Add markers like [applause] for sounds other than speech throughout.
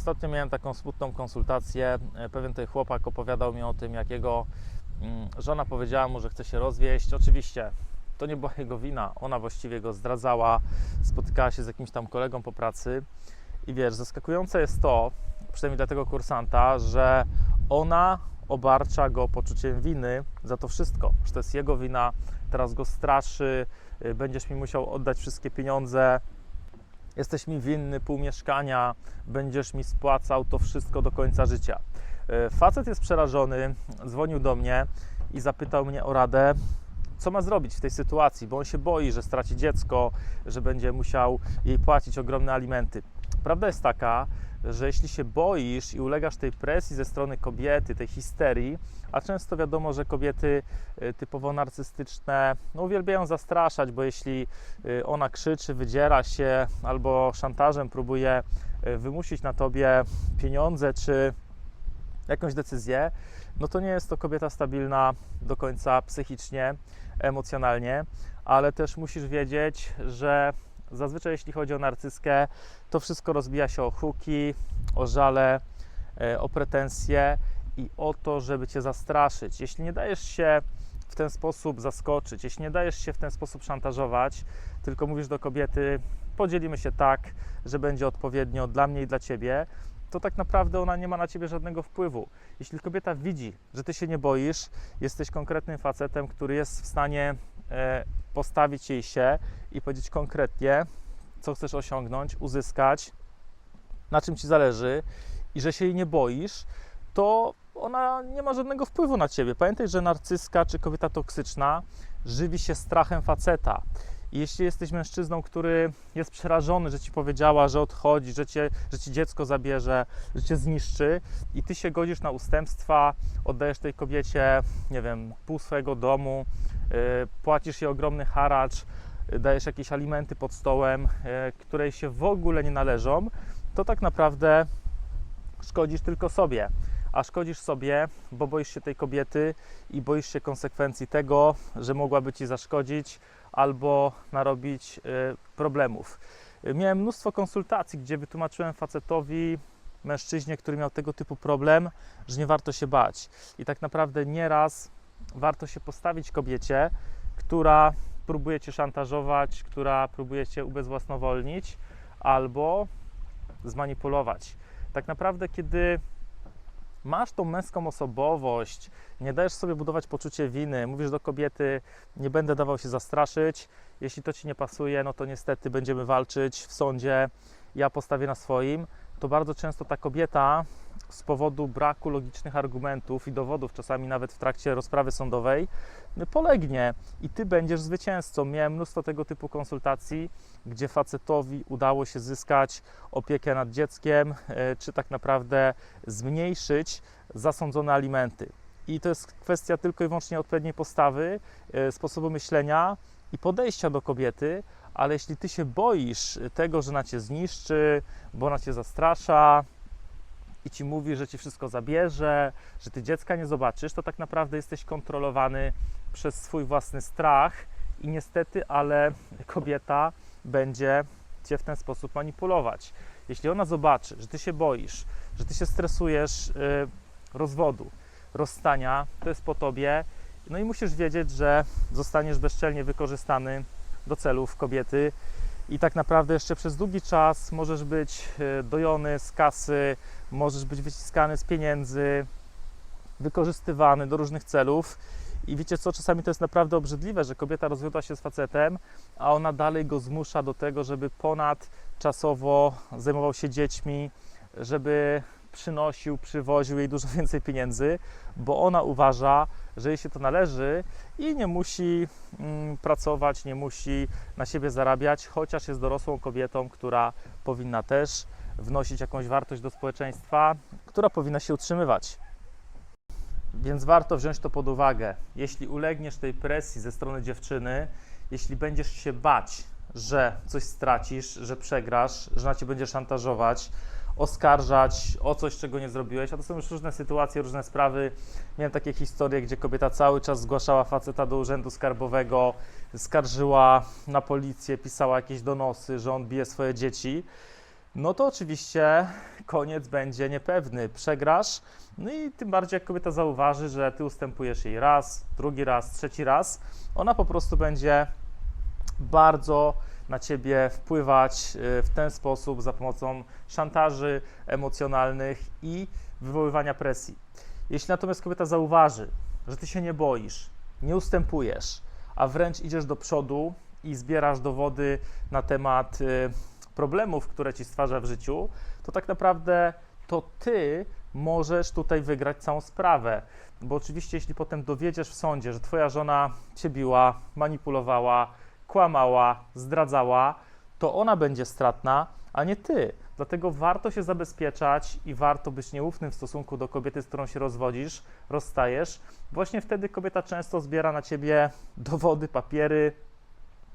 Ostatnio miałem taką smutną konsultację. E, Pewien tutaj chłopak opowiadał mi o tym, jak jego mm, żona powiedziała mu, że chce się rozwieść. Oczywiście to nie była jego wina. Ona właściwie go zdradzała, spotykała się z jakimś tam kolegą po pracy. I wiesz, zaskakujące jest to, przynajmniej dla tego kursanta, że ona obarcza go poczuciem winy za to wszystko, że to jest jego wina, teraz go straszy, y, będziesz mi musiał oddać wszystkie pieniądze, jesteś mi winny pół mieszkania, będziesz mi spłacał to wszystko do końca życia. Y, Facet jest przerażony, dzwonił do mnie i zapytał mnie o radę, co ma zrobić w tej sytuacji, bo on się boi, że straci dziecko, że będzie musiał jej płacić ogromne alimenty. Prawda jest taka, że jeśli się boisz i ulegasz tej presji ze strony kobiety, tej histerii, a często wiadomo, że kobiety y, typowo narcystyczne no, uwielbiają zastraszać, bo jeśli y, ona krzyczy, wydziera się albo szantażem próbuje y, wymusić na tobie pieniądze czy jakąś decyzję, no to nie jest to kobieta stabilna do końca psychicznie, emocjonalnie, ale też musisz wiedzieć, że zazwyczaj jeśli chodzi o narcyskę, to wszystko rozbija się o huki, o żale, e, o pretensje i o to, żeby cię zastraszyć. Jeśli nie dajesz się w ten sposób zaskoczyć, jeśli nie dajesz się w ten sposób szantażować, tylko mówisz do kobiety, podzielimy się tak, że będzie odpowiednio dla mnie i dla ciebie, to tak naprawdę ona nie ma na ciebie żadnego wpływu. Jeśli kobieta widzi, że ty się nie boisz, jesteś konkretnym facetem, który jest w stanie postawić jej się i powiedzieć konkretnie, co chcesz osiągnąć, uzyskać, na czym ci zależy i że się jej nie boisz, to ona nie ma żadnego wpływu na ciebie. Pamiętaj, że narcyzka czy kobieta toksyczna żywi się strachem faceta. Jeśli jesteś mężczyzną, który jest przerażony, że ci powiedziała, że odchodzi, że, cię, że ci dziecko zabierze, że cię zniszczy, i ty się godzisz na ustępstwa, oddajesz tej kobiecie, nie wiem, pół swojego domu, płacisz jej ogromny haracz, yy, dajesz jakieś alimenty pod stołem, yy, które się w ogóle nie należą, to tak naprawdę szkodzisz tylko sobie. A szkodzisz sobie, bo boisz się tej kobiety i boisz się konsekwencji tego, że mogłaby ci zaszkodzić albo narobić problemów. Miałem mnóstwo konsultacji, gdzie wytłumaczyłem facetowi, mężczyźnie, który miał tego typu problem, że nie warto się bać. I tak naprawdę nieraz warto się postawić kobiecie, która próbuje cię szantażować, która próbuje cię ubezwłasnowolnić albo zmanipulować. Tak naprawdę, kiedy masz tą męską osobowość, nie dajesz sobie budować poczucie winy, mówisz do kobiety, nie będę dawał się zastraszyć, jeśli to ci nie pasuje, no to niestety będziemy walczyć w sądzie, ja postawię na swoim, to bardzo często ta kobieta z powodu braku logicznych argumentów i dowodów, czasami nawet w trakcie rozprawy sądowej, polegnie i ty będziesz zwycięzcą. Miałem mnóstwo tego typu konsultacji, gdzie facetowi udało się zyskać opiekę nad dzieckiem, e, czy tak naprawdę zmniejszyć zasądzone alimenty. I to jest kwestia tylko i wyłącznie odpowiedniej postawy, e, sposobu myślenia i podejścia do kobiety, ale jeśli ty się boisz tego, że ona cię zniszczy, bo ona cię zastrasza i ci mówi, że ci wszystko zabierze, że ty dziecka nie zobaczysz, to tak naprawdę jesteś kontrolowany przez swój własny strach i niestety, ale kobieta będzie cię w ten sposób manipulować. Jeśli ona zobaczy, że ty się boisz, że ty się stresujesz y, rozwodu, rozstania, to jest po tobie. No i musisz wiedzieć, że zostaniesz bezczelnie wykorzystany do celów kobiety i tak naprawdę jeszcze przez długi czas możesz być y, dojony z kasy, możesz być wyciskany z pieniędzy, wykorzystywany do różnych celów. I wiecie co, czasami to jest naprawdę obrzydliwe, że kobieta rozwiodła się z facetem, a ona dalej go zmusza do tego, żeby ponadczasowo zajmował się dziećmi, żeby przynosił, przywoził jej dużo [laughs] więcej pieniędzy, bo ona uważa, że jej się to należy i nie musi mm, pracować, nie musi na siebie zarabiać, chociaż jest dorosłą kobietą, która powinna też wnosić jakąś wartość do społeczeństwa, która powinna się utrzymywać. Więc warto wziąć to pod uwagę. Jeśli ulegniesz tej presji ze strony dziewczyny, jeśli będziesz się bać, że coś stracisz, że przegrasz, że na cię będzie szantażować, oskarżać o coś, czego nie zrobiłeś, a to są już różne sytuacje, różne sprawy. Miałem takie historie, gdzie kobieta cały czas zgłaszała faceta do urzędu skarbowego, skarżyła na policję, pisała jakieś donosy, że on bije swoje dzieci. no to oczywiście koniec będzie niepewny. Przegrasz, no i tym bardziej jak kobieta zauważy, że ty ustępujesz jej raz, drugi raz, trzeci raz, ona po prostu będzie bardzo na ciebie wpływać y, w ten sposób za pomocą szantaży emocjonalnych i wywoływania presji. Jeśli natomiast kobieta zauważy, że ty się nie boisz, nie ustępujesz, a wręcz idziesz do przodu i zbierasz dowody na temat y, problemów, które ci stwarza w życiu, to tak naprawdę to ty możesz tutaj wygrać całą sprawę. Bo oczywiście, jeśli potem dowiedziesz w sądzie, że twoja żona cię biła, manipulowała, kłamała, zdradzała, to ona będzie stratna, a nie ty. Dlatego warto się zabezpieczać i warto być nieufnym w stosunku do kobiety, z którą się rozwodzisz, rozstajesz. Właśnie wtedy kobieta często zbiera na ciebie dowody, papiery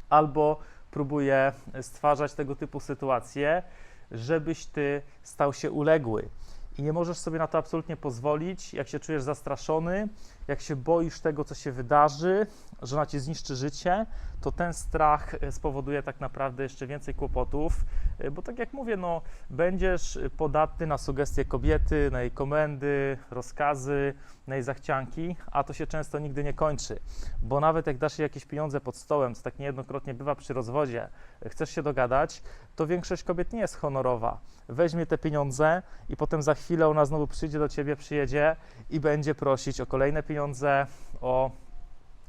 albo próbuje stwarzać tego typu sytuacje, żebyś ty stał się uległy. I nie możesz sobie na to absolutnie pozwolić, jak się czujesz zastraszony, jak się boisz tego, co się wydarzy, że ona ci zniszczy życie, to ten strach e, spowoduje tak naprawdę jeszcze więcej kłopotów, bo tak jak mówię, no, będziesz podatny na sugestie kobiety, na jej komendy, rozkazy, na jej zachcianki, a to się często nigdy nie kończy, bo nawet jak dasz jej jakieś pieniądze pod stołem, co tak niejednokrotnie bywa przy rozwodzie, e, chcesz się dogadać, to większość kobiet nie jest honorowa. Weźmie te pieniądze i potem za chwilę ona znowu przyjdzie do ciebie, przyjedzie i będzie prosić o kolejne pieniądze, o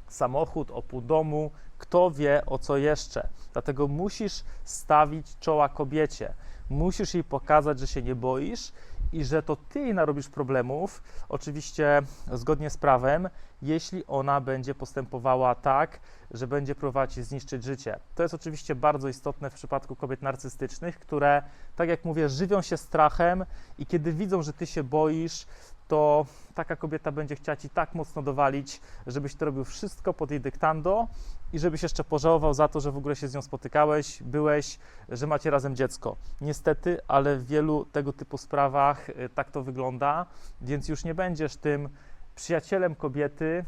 samochód, o pół domu, kto wie o co jeszcze. Dlatego musisz stawić czoła kobiecie. Musisz jej pokazać, że się nie boisz i że to ty jej narobisz problemów, oczywiście zgodnie z prawem, jeśli ona będzie postępowała tak, że będzie próbować zniszczyć życie. To jest oczywiście bardzo istotne w przypadku kobiet narcystycznych, które, tak jak mówię, żywią się strachem i kiedy widzą, że ty się boisz, to taka kobieta będzie chciała ci tak mocno dowalić, żebyś to robił wszystko pod jej dyktando i żebyś jeszcze pożałował za to, że w ogóle się z nią spotykałeś, byłeś, że macie razem dziecko. Niestety, ale w wielu tego typu sprawach y, tak to wygląda, więc już nie będziesz tym przyjacielem kobiety,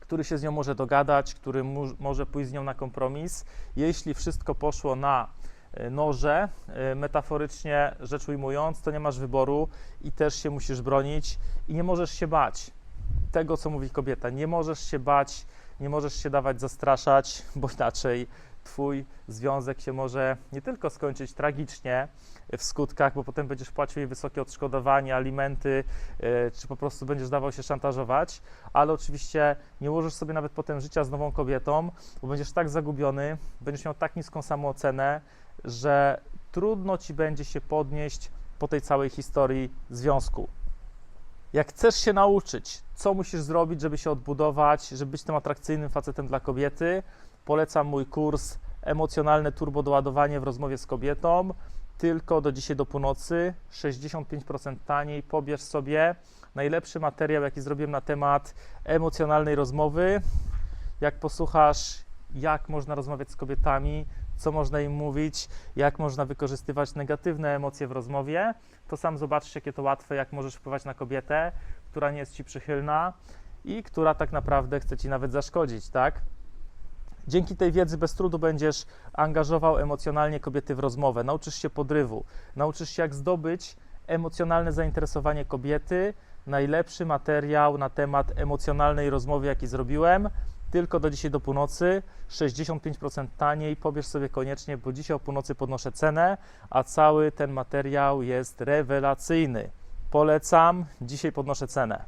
który się z nią może dogadać, który może pójść z nią na kompromis. Jeśli wszystko poszło na noże, y, metaforycznie rzecz ujmując, to nie masz wyboru i też się musisz bronić i nie możesz się bać tego, co mówi kobieta. Nie możesz się bać, nie możesz się dawać zastraszać, [laughs] bo inaczej Twój związek się może nie tylko skończyć tragicznie w skutkach, bo potem będziesz płacił jej wysokie odszkodowania, alimenty, yy, czy po prostu będziesz dawał się szantażować, ale oczywiście nie ułożysz sobie nawet potem życia z nową kobietą, bo będziesz tak zagubiony, będziesz miał tak niską samoocenę, że trudno ci będzie się podnieść po tej całej historii związku. Jak chcesz się nauczyć, co musisz zrobić, żeby się odbudować, żeby być tym atrakcyjnym facetem dla kobiety, polecam mój kurs Emocjonalne turbo doładowanie w rozmowie z kobietą. Tylko do dzisiaj do północy, 65% taniej. Pobierz sobie najlepszy materiał, jaki zrobiłem na temat emocjonalnej rozmowy. Jak posłuchasz, jak można rozmawiać z kobietami, co można im mówić, jak można wykorzystywać negatywne emocje w rozmowie, to sam zobaczysz, jakie to łatwe, jak możesz wpływać na kobietę, która nie jest ci przychylna i która tak naprawdę chce ci nawet zaszkodzić, tak? Dzięki tej wiedzy bez trudu będziesz angażował emocjonalnie kobiety w rozmowę, nauczysz się podrywu, nauczysz się, jak zdobyć emocjonalne zainteresowanie kobiety. Najlepszy materiał na temat emocjonalnej rozmowy, jaki zrobiłem, tylko do dzisiaj do północy, 65% taniej. Pobierz sobie koniecznie, bo dzisiaj o północy podnoszę cenę, a cały ten materiał jest rewelacyjny. Polecam, dzisiaj podnoszę cenę.